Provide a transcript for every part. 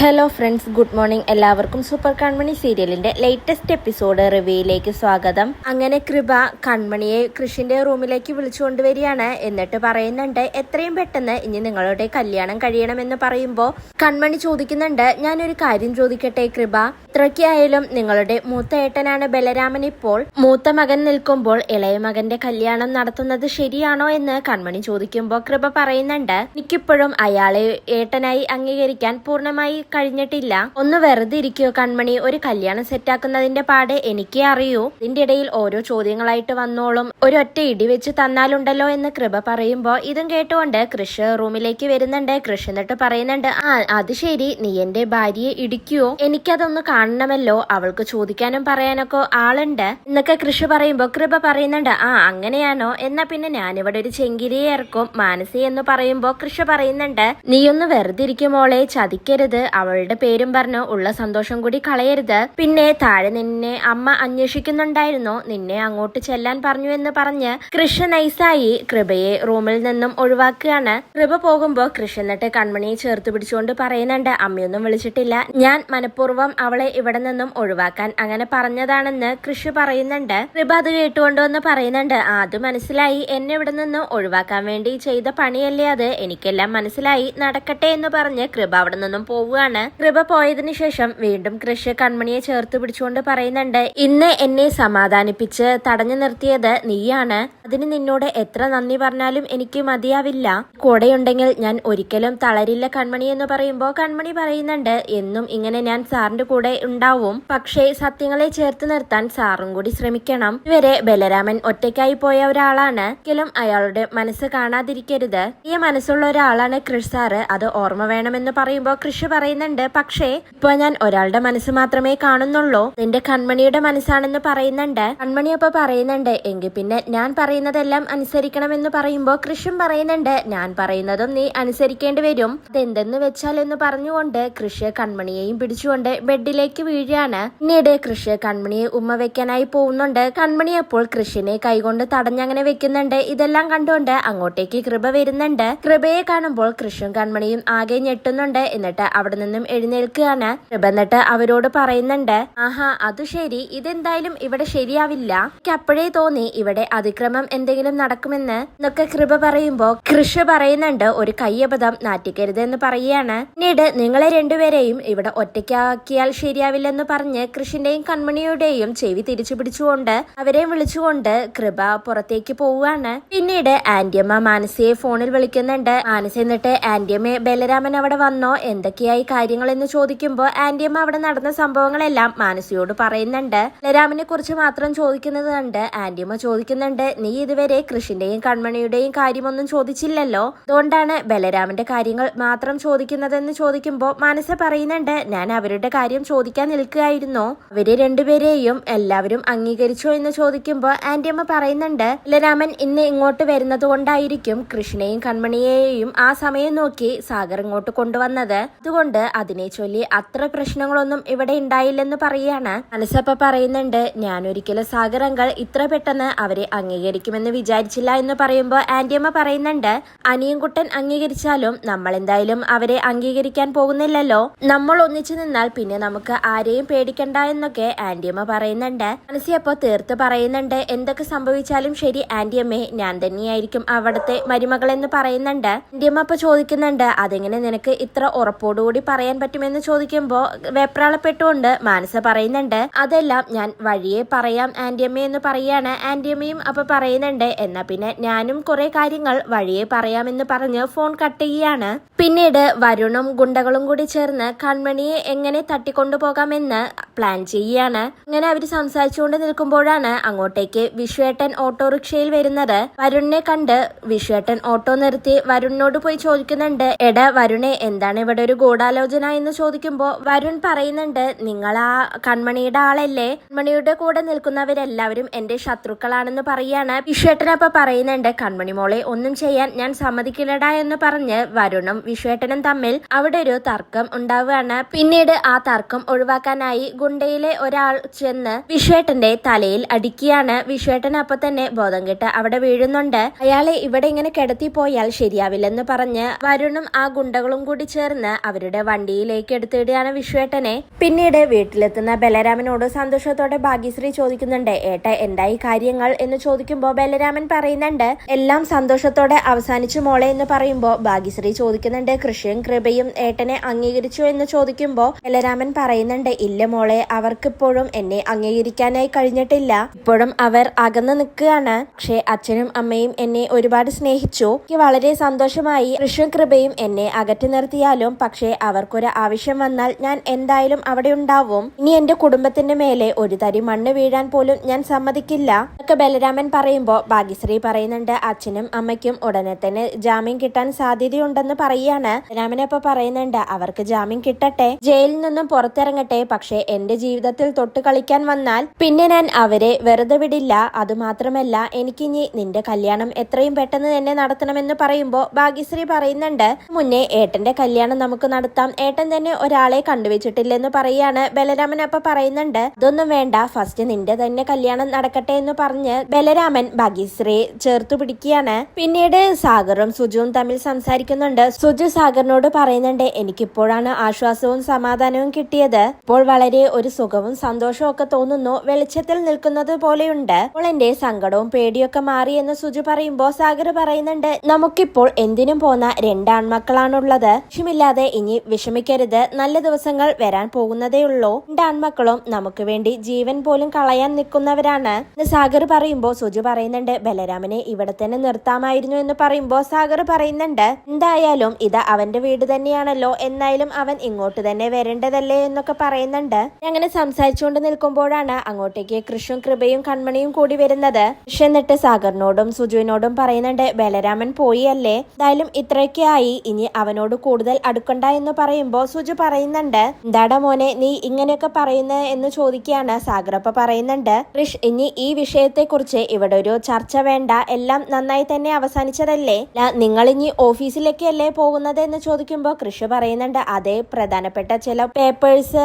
Hello friends good morning. എല്ലാവർക്കും super Kanmani സീരിയലിന്റെ latest episode റിവ്യൂയിലേക്ക് സ്വാഗതം. അങ്ങനെ കൃപ കൺമണിയെ കൃഷിന്റെ റൂമിലേക്ക് വിളിച്ചു കൊണ്ടുവരികയാണ്. എന്നിട്ട് പറയുന്നുണ്ട് എത്രയും പെട്ടെന്ന് ഇനി നിങ്ങളുടെ കല്യാണം കഴിയണമെന്ന് പറയുമ്പോൾ കൺമണി ചോദിക്കുന്നുണ്ട് ഞാനൊരു കാര്യം ചോദിക്കട്ടെ കൃപ? ഇത്രയ്ക്കായാലും നിങ്ങളുടെ മൂത്ത ഏട്ടനാണ് ബലരാമൻ ഇപ്പോൾ. മൂത്ത മകൻ നിൽക്കുമ്പോൾ ഇളയ മകന്റെ കല്യാണം നടത്തുന്നത് ശരിയാണോ എന്ന് കൺമണി ചോദിക്കുമ്പോൾ കൃപ പറയുന്നുണ്ട് എനിക്കിപ്പോഴും അയാളെ ഏട്ടനായി അംഗീകരിക്കാൻ പൂർണമായി കഴിഞ്ഞിട്ടില്ല. ഒന്ന് വെറുതെ ഇരിക്കോ കൺമണി. ഒരു കല്യാണം സെറ്റാക്കുന്നതിന്റെ പാട് എനിക്കേ അറിയൂ. ഇതിന്റെ ഇടയിൽ ഓരോ ചോദ്യങ്ങളായിട്ട് വന്നോളും. ഒരൊറ്റ ഇടി വെച്ച് തന്നാലുണ്ടല്ലോ എന്ന് കൃപ പറയുമ്പോ ഇതും കേട്ടുകൊണ്ട് കൃഷ് റൂമിലേക്ക് വരുന്നുണ്ട്. കൃഷ് എന്നിട്ട് പറയുന്നുണ്ട് ആ അത് ശരി. നീ എന്റെ ഭാര്യയെ ഇടിക്കുവോ എനിക്കതൊന്ന് കാണണമല്ലോ. അവൾക്ക് ചോദിക്കാനും പറയാനൊക്കെ ആളുണ്ട്. എന്നൊക്കെ കൃഷി പറയുമ്പോ കൃപ പറയുന്നുണ്ട് ആ അങ്ങനെയാണോ? എന്നാ പിന്നെ ഞാനിവിടെ ഒരു ചെങ്കിരിയെ ഇറക്കും. മാനസി എന്ന് പറയുമ്പോ കൃഷി പറയുന്നുണ്ട് നീയൊന്ന് വെറുതെ ഇരിക്കും മോളെ. ചതിക്കരുത്. അവളുടെ പേരും പറഞ്ഞു ഉള്ള സന്തോഷം കൂടി കളയരുത്. പിന്നെ താഴെ നിന്നെ അമ്മ അന്വേഷിക്കുന്നുണ്ടായിരുന്നു. നിന്നെ അങ്ങോട്ട് ചെല്ലാൻ പറഞ്ഞു എന്ന് പറഞ്ഞ് കൃഷ നൈസായി കൃപയെ റൂമിൽ നിന്നും ഒഴിവാക്കുകയാണ്. കൃപ പോകുമ്പോ കൃഷ എന്നിട്ട് കൺമണിയെ ചേർത്ത് പിടിച്ചുകൊണ്ട് പറയുന്നുണ്ട് അമ്മയൊന്നും വിളിച്ചിട്ടില്ല. ഞാൻ മനഃപൂർവം അവളെ ഇവിടെ നിന്നും ഒഴിവാക്കാൻ അങ്ങനെ പറഞ്ഞതാണെന്ന് കൃഷി പറയുന്നുണ്ട്. കൃപ അത് കേട്ടുകൊണ്ട് വന്ന് പറയുന്നുണ്ട് അത് മനസ്സിലായി. എന്നെ ഇവിടെ നിന്ന് ഒഴിവാക്കാൻ വേണ്ടി ചെയ്ത പണിയല്ലേ അത്? എനിക്കെല്ലാം മനസ്സിലായി. നടക്കട്ടെ എന്ന് പറഞ്ഞ് കൃപ അവിടെ നിന്നും പോവുകയാണ്. കൃപ പോയതിനു ശേഷം വീണ്ടും കൃഷ് കൺമണിയെ ചേർത്ത് പിടിച്ചുകൊണ്ട് പറയുന്നുണ്ട് ഇന്ന് എന്നെ സമാധാനിപ്പിച്ച് തടഞ്ഞു നിർത്തിയത് നീയാണ്. അതിന് നിന്നോട് എത്ര നന്ദി പറഞ്ഞാലും എനിക്ക് മതിയാവില്ല. കൂടെയുണ്ടെങ്കിൽ ഞാൻ ഒരിക്കലും തളരില്ല കൺമണി എന്ന് പറയുമ്പോൾ കൺമണി പറയുന്നുണ്ട് എന്നും ഇങ്ങനെ ഞാൻ സാറിന്റെ കൂടെ ഉണ്ടാവും. പക്ഷേ സത്യങ്ങളെ ചേർത്ത് നിർത്താൻ സാറും കൂടി ശ്രമിക്കണം. ഇവരെ ബലരാമൻ ഒറ്റയ്ക്കായി പോയ ഒരാളാണ്. ഒരിക്കലും അയാളുടെ മനസ്സ് കാണാതിരിക്കരുത്. ഈ മനസ്സുള്ള ഒരാളാണ് കൃഷ് സാറ്. അത് ഓർമ്മ വേണമെന്ന് പറയുമ്പോൾ കൃഷി പറയുന്നുണ്ട്. പക്ഷേ ഇപ്പൊ ഞാൻ ഒരാളുടെ മനസ്സ് മാത്രമേ കാണുന്നുള്ളൂ. നിന്റെ കൺമണിയുടെ മനസ്സാണെന്ന് പറയുന്നുണ്ട്. കൺമണി അപ്പൊ പറയുന്നുണ്ട് എങ്കിൽ പിന്നെ ഞാൻ പറയുന്നതെല്ലാം അനുസരിക്കണമെന്ന് പറയുമ്പോൾ കൃഷ്ണൻ പറയുന്നുണ്ട് ഞാൻ പറയുന്നതും നീ അനുസരിക്കേണ്ടി വരും. അതെന്തെന്ന് വെച്ചാൽ എന്ന് പറഞ്ഞുകൊണ്ട് കൃഷി കൺമണിയെയും പിടിച്ചുകൊണ്ട് ബെഡിലേക്ക് വീഴുകയാണ്. പിന്നീട് കൃഷി കൺമണിയെ ഉമ്മ വെക്കാനായി പോകുന്നുണ്ട്. കൺമണി അപ്പോൾ കൃഷിനെ കൈകൊണ്ട് തടഞ്ഞങ്ങനെ വെക്കുന്നുണ്ട്. ഇതെല്ലാം കണ്ടുകൊണ്ട് അങ്ങോട്ടേക്ക് കൃപ വരുന്നുണ്ട്. കൃപയെ കാണുമ്പോൾ കൃഷും കൺമണിയും ആകെ ഞെട്ടുന്നുണ്ട്. എന്നിട്ട് അവിടെ നിന്നും എഴുന്നേൽക്കുകയാണ്. എന്നിട്ട് അവരോട് പറയുന്നുണ്ട് ആഹാ അത് ശരി. ഇതെന്തായാലും ഇവിടെ ശരിയാവില്ല. അപ്പോഴേ തോന്നി ഇവിടെ അതിക്രമം എന്തെങ്കിലും നടക്കുമെന്ന് എന്നൊക്കെ കൃപ പറയുമ്പോ കൃഷ പറയുന്നുണ്ട് ഒരു കയ്യബദ്ധം നാറ്റിക്കരുത് എന്ന് പറയുകയാണ്. പിന്നീട് നിങ്ങളെ രണ്ടുപേരെയും ഇവിടെ ഒറ്റയ്ക്കാക്കിയാൽ ശരിയാവില്ലെന്ന് പറഞ്ഞ് കൃഷിന്റെയും കൺമണിയുടെയും ചെവി തിരിച്ചു പിടിച്ചുകൊണ്ട് അവരെ വിളിച്ചുകൊണ്ട് കൃപ പുറത്തേക്ക് പോവുകയാണ്. പിന്നീട് ആന്റിയമ്മ മാനസിയെ ഫോണിൽ വിളിക്കുന്നുണ്ട്. മാനസ എന്നിട്ട് ആന്റിയമ്മ ബലരാമൻ അവിടെ വന്നോ? എന്തൊക്കെയായി കാര്യങ്ങൾ എന്ന് ചോദിക്കുമ്പോൾ ആന്റിയമ്മ അവിടെ നടന്ന സംഭവങ്ങളെല്ലാം മാനസിയോട് പറയുന്നുണ്ട്. ലരാമിനെ കുറിച്ച് മാത്രം ചോദിക്കുന്നത് കണ്ട് ആന്റിയമ്മ ചോദിക്കുന്നുണ്ട് നീ ഇതുവരെ കൃഷിന്റെയും കൺമണിയുടെയും കാര്യമൊന്നും ചോദിച്ചില്ലല്ലോ? അതുകൊണ്ടാണ് ബലരാമന്റെ കാര്യങ്ങൾ മാത്രം ചോദിക്കുന്നതെന്ന് ചോദിക്കുമ്പോൾ മാനസ പറയുന്നുണ്ട് ഞാൻ അവരുടെ കാര്യം ചോദിക്കാൻ നിൽക്കുകയായിരുന്നു. അവർ രണ്ടുപേരെയും എല്ലാവരും അംഗീകരിച്ചോ എന്ന് ചോദിക്കുമ്പോൾ ആന്റിയമ്മ പറയുന്നുണ്ട് ബലരാമൻ ഇന്ന് ഇങ്ങോട്ട് വരുന്നത് കൊണ്ടായിരിക്കും കൃഷ്ണയെയും കൺമണിയെയും ആ സമയം നോക്കി സാഗർ ഇങ്ങോട്ട് കൊണ്ടുവന്നത്. അതുകൊണ്ട് അതിനെ ചൊല്ലി അത്ര പ്രശ്നങ്ങളൊന്നും ഇവിടെ ഉണ്ടായില്ലെന്ന് പറയാണ് മനസ്സപ്പ പറയുന്നുണ്ട് ഞാൻ ഒരിക്കലും സാഗർ അങ്കൾ ഇത്ര പെട്ടെന്ന് അവരെ അംഗീകരിക്കുമെന്ന് വിചാരിച്ചില്ല എന്ന് പറയുമ്പോൾ ആന്റിയമ്മ പറയുന്നുണ്ട് അനിയൻകുട്ടൻ അംഗീകരിച്ചാലും നമ്മൾ എന്തായാലും അവരെ അംഗീകരിക്കാൻ പോകുന്നില്ലല്ലോ. നമ്മൾ ഒന്നിച്ചു നിന്നാൽ പിന്നെ നമുക്ക് ആരെയും പേടിക്കണ്ട എന്നൊക്കെ ആന്റിയമ്മ പറയുന്നുണ്ട്. മനസ്സിയപ്പോ തീർത്ത് പറയുന്നുണ്ട് എന്തൊക്കെ സംഭവിച്ചാലും ശരി ആന്റിയമ്മേ ഞാൻ തന്നെയായിരിക്കും അവിടുത്തെ മരുമകളെന്ന് പറയുന്നുണ്ട്. ആന്റിയമ്മ അപ്പൊ ചോദിക്കുന്നുണ്ട് അതെങ്ങനെ നിനക്ക് ഇത്ര ഉറപ്പോടുകൂടി പറയാൻ പറ്റുമെന്ന് ചോദിക്കുമ്പോ വെപ്രാളപ്പെട്ടുകൊണ്ട് മാനസ പറയുന്നുണ്ട് അതെല്ലാം ഞാൻ വഴിയെ പറയാം ആന്റിയമ്മ എന്ന് പറയാണ്. ആന്റിയമ്മയും അപ്പൊ പറയുന്നുണ്ട് എന്നാ പിന്നെ ഞാനും കുറെ കാര്യങ്ങൾ വഴിയെ പറയാമെന്ന് പറഞ്ഞ് ഫോൺ കട്ട് ചെയ്യുകയാണ് പിന്നീട് വരുണും ഗുണ്ടകളും കൂടി ചേർന്ന് കൺമണിയെ എങ്ങനെ തട്ടിക്കൊണ്ടുപോകാമെന്ന് പ്ലാൻ ചെയ്യുകയാണ് അങ്ങനെ അവർ സംസാരിച്ചുകൊണ്ട് നിൽക്കുമ്പോഴാണ് അങ്ങോട്ടേക്ക് വിശ്വേട്ടൻ ഓട്ടോറിക്ഷയിൽ വരുന്നത്. വരുണിനെ കണ്ട് വിശ്വേട്ടൻ ഓട്ടോ നിർത്തി വരുണിനോട് പോയി ചോദിക്കുന്നുണ്ട് എടാ വരുണെ എന്താണ് ഇവിടെ ഒരു ഗൂഢാലോചന എന്ന് ചോദിക്കുമ്പോൾ വരുൺ പറയുന്നുണ്ട് നിങ്ങൾ ആ കൺമണിയുടെ ആളല്ലേ? കൺമണിയുടെ കൂടെ നിൽക്കുന്നവരെല്ലാവരും എന്റെ ശത്രുക്കളാണെന്ന് പറയാണ്. വിശ്വേട്ടൻ അപ്പൊ പറയുന്നുണ്ട് കൺമണി മോളെ ഒന്നും ചെയ്യാൻ ഞാൻ സമ്മതിക്കില്ലടാ എന്ന് പറഞ്ഞ് വരുണും വിശ്വേട്ടനും തമ്മിൽ അവിടെ ഒരു തർക്കം ഉണ്ടാവുകയാണ്. പിന്നീട് ആ തർക്കം ഒഴിവാക്കാനായി ഗുണ്ടയിലെ ഒരാൾ ചെന്ന് വിശ്വേട്ടന്റെ തലയിൽ അടിക്കുകയാണ്. വിശ്വേട്ടൻ അപ്പൊ തന്നെ ബോധം കെട്ട് അവിടെ വീഴുന്നുണ്ട്. അയാളെ ഇവിടെ ഇങ്ങനെ കിടത്തി പോയാൽ ശരിയാവില്ലെന്ന് പറഞ്ഞ് വരുണും ആ ഗുണ്ടകളും കൂടി ചേർന്ന് അവരുടെ വണ്ടിയിലേക്ക് എടുത്തിടുകയാണ് വിശ്വേട്ടനെ. പിന്നീട് വീട്ടിലെത്തുന്ന ബലരാമനോട് സന്തോഷത്തോടെ ഭാഗ്യശ്രീ ചോദിക്കുന്നുണ്ട് ഏട്ട എന്തായി കാര്യങ്ങൾ? എന്ന് ചോദിക്കുമ്പോൾ ബലരാമൻ പറയുന്നുണ്ട് എല്ലാം സന്തോഷത്തോടെ അവസാനിച്ചു മോളെ എന്ന് പറയുമ്പോൾ ഭാഗ്യശ്രീ ചോദിക്കുന്നുണ്ട് കൃഷിയും കൃപയും ഏട്ടനെ അംഗീകരിച്ചു എന്ന് ചോദിക്കുമ്പോൾ ബലരാമൻ പറയുന്നുണ്ട് ഇല്ല മോളെ അവർക്കിപ്പോഴും എന്നെ അംഗീകരിക്കാനായി കഴിഞ്ഞിട്ടില്ല. ഇപ്പോഴും അവർ അകന്നു നിൽക്കുകയാണ്. പക്ഷേ അച്ഛനും അമ്മയും എന്നെ ഒരുപാട് സ്നേഹിച്ചു. എനിക്ക് വളരെ സന്തോഷമായി. കൃഷിയും കൃപയും എന്നെ അകറ്റി നിർത്തിയാലും പക്ഷേ അവർക്കൊരു ആവശ്യം വന്നാൽ ഞാൻ എന്തായാലും അവിടെ ഉണ്ടാവും. ഇനി എന്റെ കുടുംബത്തിന്റെ മേലെ ഒരു തരി മണ്ണ് വീഴാൻ പോലും ഞാൻ സമ്മതിക്കില്ല. ഒക്കെ ബലരാമൻ പറയുമ്പോൾ ഭാഗ്യശ്രീ പറയുന്നുണ്ട് അച്ഛനും അമ്മയ്ക്കും ഉടനെ തന്നെ ജാമ്യം കിട്ടാൻ സാധ്യതയുണ്ടെന്ന് പറയുകയാണ്. ബലരാമൻ അപ്പൊ പറയുന്നുണ്ട് അവർക്ക് ജാമ്യം കിട്ടട്ടെ. ജയിലിൽ നിന്നും പുറത്തിറങ്ങട്ടെ. പക്ഷേ എന്റെ ജീവിതത്തിൽ തൊട്ട് കളിക്കാൻ വന്നാൽ പിന്നെ ഞാൻ അവരെ വെറുതെ വിടില്ല. അതുമാത്രമല്ല എനിക്കിനി നിന്റെ കല്യാണം എത്രയും പെട്ടെന്ന് തന്നെ നടത്തണമെന്ന് പറയുമ്പോൾ ഭാഗ്യശ്രീ പറയുന്നുണ്ട് മുന്നേ ഏട്ടന്റെ കല്യാണം നമുക്ക് നടത്താം. ഏട്ടൻ തന്നെ ഒരാളെ കണ്ടുവച്ചിട്ടില്ലെന്ന് പറയാണ് ബലരാമൻ അപ്പൊ പറയുന്നുണ്ട്. ഇതൊന്നും വേണ്ട ഫസ്റ്റ് നിന്റെ തന്നെ കല്യാണം നടക്കട്ടെ എന്ന് പറഞ്ഞ് ബലരാമൻ ഭാഗ്യശ്രീ ചേർത്തു പിടിക്കുകയാണ്. പിന്നീട് സാഗറും സുജുവും തമ്മിൽ സംസാരിക്കുന്നുണ്ട്. സുജു സാഗറിനോട് പറയുന്നുണ്ട് എനിക്കിപ്പോഴാണ് ആശ്വാസവും സമാധാനവും കിട്ടിയത്. ഇപ്പോൾ വളരെ ഒരു സുഖവും സന്തോഷവും ഒക്കെ തോന്നുന്നു. വെളിച്ചത്തിൽ നിൽക്കുന്നത് പോലെയുണ്ട്. അപ്പോൾ എന്റെ സങ്കടവും പേടിയൊക്കെ മാറി എന്ന് സുജു പറയുമ്പോൾ സാഗർ പറയുന്നുണ്ട് നമുക്കിപ്പോൾ എന്തിനും പോന്ന രണ്ടാൺമക്കളാണുള്ളത്. ലക്ഷ്യമില്ലാതെ ഇനി വിഷമിക്കരുത്. നല്ല ദിവസങ്ങൾ വരാൻ പോകുന്നതേ ഉള്ളൂ. രണ്ടാൺമക്കളും നമുക്ക് വേണ്ടി ജീവൻ പോലും കളയാൻ നിൽക്കുന്നവരാണ്. സാഗർ പറയുമ്പോൾ സുജു പറയുന്നുണ്ട് ബലരാമനെ ഇവിടെ തന്നെ നിർത്താമായിരുന്നു എന്ന് പറയുമ്പോൾ സാഗർ പറയുന്നുണ്ട് എന്തായാലും ഇത് അവന്റെ വീട് തന്നെയാണല്ലോ. എന്നായാലും അവൻ ഇങ്ങോട്ട് തന്നെ വരേണ്ടതല്ലേ എന്നൊക്കെ പറയുന്നുണ്ട്. അങ്ങനെ സംസാരിച്ചുകൊണ്ട് നിൽക്കുമ്പോഴാണ് അങ്ങോട്ടേക്ക് കൃഷും കൃപയും കൺമണിയും കൂടി വരുന്നത്. കൃഷ്ണൻ എന്നിട്ട് സാഗറിനോടും സുജുവിനോടും പറയുന്നുണ്ട് ബലരാമൻ പോയി അല്ലേ എന്തായാലും ഇത്രയൊക്കെ ആയി ഇനി അവനോട് കൂടുതൽ അടുക്കണ്ട എന്ന് പറയുമ്പോൾ സുജു പറയുന്നുണ്ട് എന്താടാ മോനെ നീ ഇങ്ങനെയൊക്കെ പറയുന്നത് എന്ന് ചോദിക്കുകയാണ് അപ്പ പറയുന്നുണ്ട്. കൃഷ് ഇനി ഈ വിഷയത്തെ കുറിച്ച് ഇവിടെ ഒരു ചർച്ച വേണ്ട. എല്ലാം നന്നായി തന്നെ അവസാനിച്ചതല്ലേ? നിങ്ങൾ ഇനി ഓഫീസിലേക്കല്ലേ പോകുന്നത്? എന്ന് ചോദിക്കുമ്പോൾ കൃഷി പറയുന്നുണ്ട് അതെ പ്രധാനപ്പെട്ട ചില പേപ്പേഴ്സ്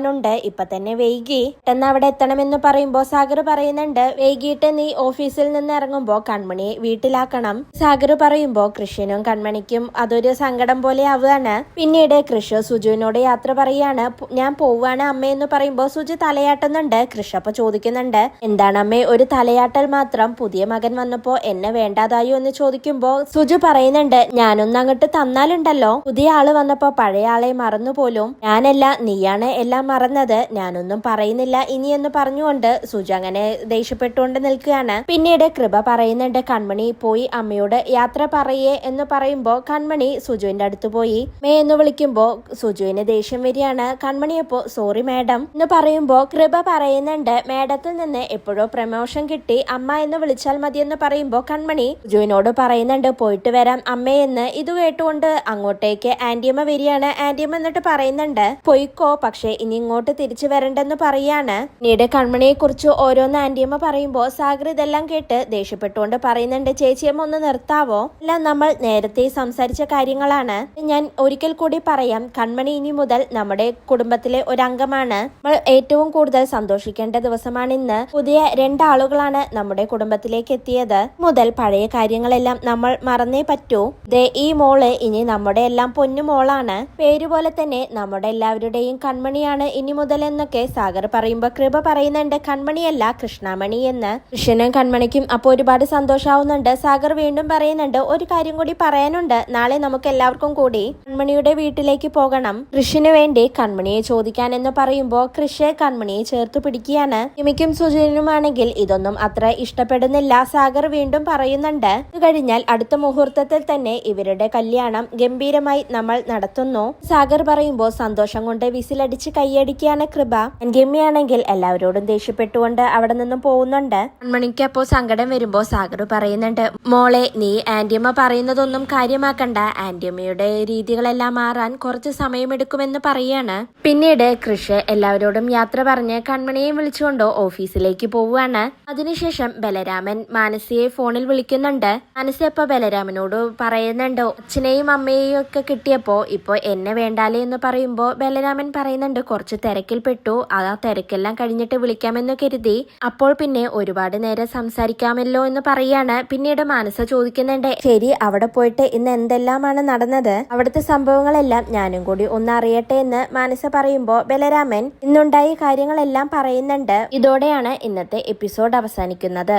റെഡിയാക്കാനുണ്ട് ഇപ്പൊ തന്നെ വൈകി. പെട്ടെന്ന് അവിടെ എത്തണമെന്ന് പറയുമ്പോ സാഗർ പറയുന്നുണ്ട് വൈകിട്ട് നീ ഓഫീസിൽ നിന്ന് ഇറങ്ങുമ്പോ കൺമണിയെ വീട്ടിലാക്കണം. സാഗർ പറയുമ്പോൾ കൃഷിനും കൺമണിക്കും അതൊരു സങ്കടം പോലെ ആവുകയാണ്. പിന്നീട് കൃഷി സുജുവിനോട് യാത്ര പറയാണ് ഞാൻ പോവാണ് അമ്മ എന്ന് പറയുമ്പോൾ സുജു തലയാട്ടുന്നുണ്ട്. കൃഷി അപ്പൊ ചോദിക്കുന്നുണ്ട് എന്താണ് അമ്മേ ഒരു തലയാട്ടൽ മാത്രം പുതിയ മകൻ വന്നപ്പോ എന്നെ വേണ്ടാതായോ എന്ന് ചോദിക്കുമ്പോൾ സുജു പറയുന്നുണ്ട് ഞാനൊന്ന് അങ്ങോട്ട് തന്നാലുണ്ടല്ലോ. പുതിയ ആൾ വന്നപ്പോ പഴയ ആളെ മറന്നു പോലും ഞാനല്ല നീയാണ് എല്ലാം മറന്നത് ഞാനൊന്നും പറയുന്നില്ല. ഇനിയെന്ന് പറഞ്ഞുകൊണ്ട് സുജ അങ്ങനെ ദേഷ്യപ്പെട്ടുകൊണ്ട് നിൽക്കുകയാണ്. പിന്നീട് കൃപ പറയുന്നുണ്ട് കൺമണി പോയി അമ്മയോട് യാത്ര പറയേ എന്ന് പറയുമ്പോൾ കൺമണി സുജുവിന്റെ അടുത്ത് പോയി. മേ എന്ന് വിളിക്കുമ്പോൾ സുജുവിന് ദേഷ്യം വരികയാണ്. കൺമണിയപ്പോ സോറി മാഡം എന്ന് പറയുമ്പോൾ കൃപ പറയുന്നുണ്ട് മാഡത്തിൽ നിന്ന് എപ്പോഴോ പ്രമോഷൻ കിട്ടി. അമ്മ എന്ന് വിളിച്ചാൽ മതി എന്ന് പറയുമ്പോ കൺമണി സുജുവിനോട് പറയുന്നുണ്ട് പോയിട്ട് വരാം അമ്മയെന്ന് ഇത് കേട്ടുകൊണ്ട് അങ്ങോട്ടേക്ക് ആന്റിയമ്മ വരികയാണ്. ആന്റിയമ്മ എന്നിട്ട് പറയുന്നുണ്ട് പൊയ്ക്കോ പക്ഷേ ഇനി ഇങ്ങോട്ട് തിരിച്ചു വരണ്ടെന്ന് പറയാണ്. പിന്നീട് കൺമണിയെ കുറിച്ച് ഓരോന്ന് ആന്റിയമ്മ പറയുമ്പോ സാഗർ ഇതെല്ലാം കേട്ട് ദേഷ്യപ്പെട്ടുകൊണ്ട് പറയുന്നുണ്ട് ചേച്ചിയമ്മ ഒന്ന് നിർത്താവോ? അല്ല നമ്മൾ നേരത്തെ സംസാരിച്ച കാര്യങ്ങളാണ്. ഞാൻ ഒരിക്കൽ കൂടി പറയാം കൺമണി ഇനി മുതൽ നമ്മുടെ കുടുംബത്തിലെ ഒരു അംഗമാണ് നമ്മൾ ഏറ്റവും കൂടുതൽ സന്തോഷിക്കേണ്ട ദിവസമാണ് ഇന്ന്. പുതിയ രണ്ടാളുകളാണ് നമ്മുടെ കുടുംബത്തിലേക്ക് എത്തിയത്. മുതൽ പഴയ കാര്യങ്ങളെല്ലാം നമ്മൾ മറന്നേ പറ്റൂ. ദേ ഈ മോൾ ഇനി നമ്മുടെ എല്ലാം പൊന്നു മോളാണ്. പേരുപോലെ തന്നെ നമ്മുടെ എല്ലാവരുടെയും കൺമണിയാണ് ഇനി മുതൽ എന്നൊക്കെ സാഗർ പറയുമ്പോ കൃപ പറയുന്നുണ്ട് കൺമണിയല്ല കൃഷ്ണാമണി എന്ന്. കൃഷ്ണനും കൺമണിക്കും അപ്പോൾ ഒരുപാട് സന്തോഷാവുന്നുണ്ട്. സാഗർ വീണ്ടും പറയുന്നുണ്ട് ഒരു കാര്യം കൂടി പറയാനുണ്ട്. നാളെ നമുക്ക് എല്ലാവർക്കും കൂടി കൺമണിയുടെ വീട്ടിലേക്ക് പോകണം. കൃഷിന് വേണ്ടി കൺമണിയെ ചോദിക്കാൻ എന്ന് പറയുമ്പോൾ കൃഷി കൺമണിയെ ചേർത്ത് പിടിക്കുകയാണ്. കിമിക്കും സുജനുമാണെങ്കിൽ ഇതൊന്നും അത്ര ഇഷ്ടപ്പെടുന്നില്ല. സാഗർ വീണ്ടും പറയുന്നുണ്ട് ഇത് കഴിഞ്ഞാൽ അടുത്ത മുഹൂർത്തത്തിൽ തന്നെ ഇവരുടെ കല്യാണം ഗംഭീരമായി നമ്മൾ നടത്തുന്നു. സാഗർ പറയുമ്പോൾ സന്തോഷം കൊണ്ട് വിസിലടിച്ച് കൈയടിക്കുകയാണ് കൃപ. ഗമ്മിയാണെങ്കിൽ എല്ലാവരോടും ദേഷ്യപ്പെട്ടുകൊണ്ട് അവിടെ നിന്നും പോകുന്നുണ്ട്. മണിക്കപ്പോ സങ്കടം വരുമ്പോ സാഗർ പറയുന്നുണ്ട് മോളെ നീ ആന്റിയമ്മ പറയുന്നതൊന്നും കാര്യമാക്കണ്ട. ആന്റിയമ്മയുടെ രീതികളെല്ലാം മാറാൻ കുറച്ച് സമയമെടുക്കുമെന്ന് പറയാണ്. പിന്നീട് കൃഷി എല്ലാവരോടും യാത്ര പറഞ്ഞ് കൺമണിയെ വിളിച്ചുകൊണ്ടോ ഓഫീസിലേക്ക് പോവുകയാണ്. അതിനുശേഷം ബലരാമൻ മാനസിയെ ഫോണിൽ വിളിക്കുന്നുണ്ട്. മാനസി അപ്പൊ ബലരാമനോട് പറയുന്നുണ്ടോ അച്ഛനെയും അമ്മയെയും ഒക്കെ കിട്ടിയപ്പോ ഇപ്പൊ എന്നെ വേണ്ടാലേ എന്ന് പറയുമ്പോ ബലരാമൻ പറയുന്നുണ്ട് കുറച്ച് തിരക്കിൽ പെട്ടു ആ തിരക്കെല്ലാം കഴിഞ്ഞിട്ട് വിളിക്കാമെന്ന് കരുതി. അപ്പോൾ പിന്നെ ഒരുപാട് നേരം സംസാരിക്കാമല്ലോ എന്ന് പറയാണ്. പിന്നീട് മാനസ ചോദിക്കുന്നുണ്ട് ശരി അവിടെ പോയിട്ട് ഇന്ന് എന്തെല്ലാമാണ് നടന്നത്? അവിടുത്തെ സംഭവങ്ങളെല്ലാം ഞാനും കൂടി ഒന്ന് അറിയട്ടെ എന്ന് മാനസ പറയുമ്പോ ബലരാമൻ ഇന്നുണ്ടായ കാര്യങ്ങളെല്ലാം പറയുന്നുണ്ട്. ഇതോടെയാണ് ഇന്നത്തെ എപ്പിസോഡ് അവസാനിക്കുന്നത്.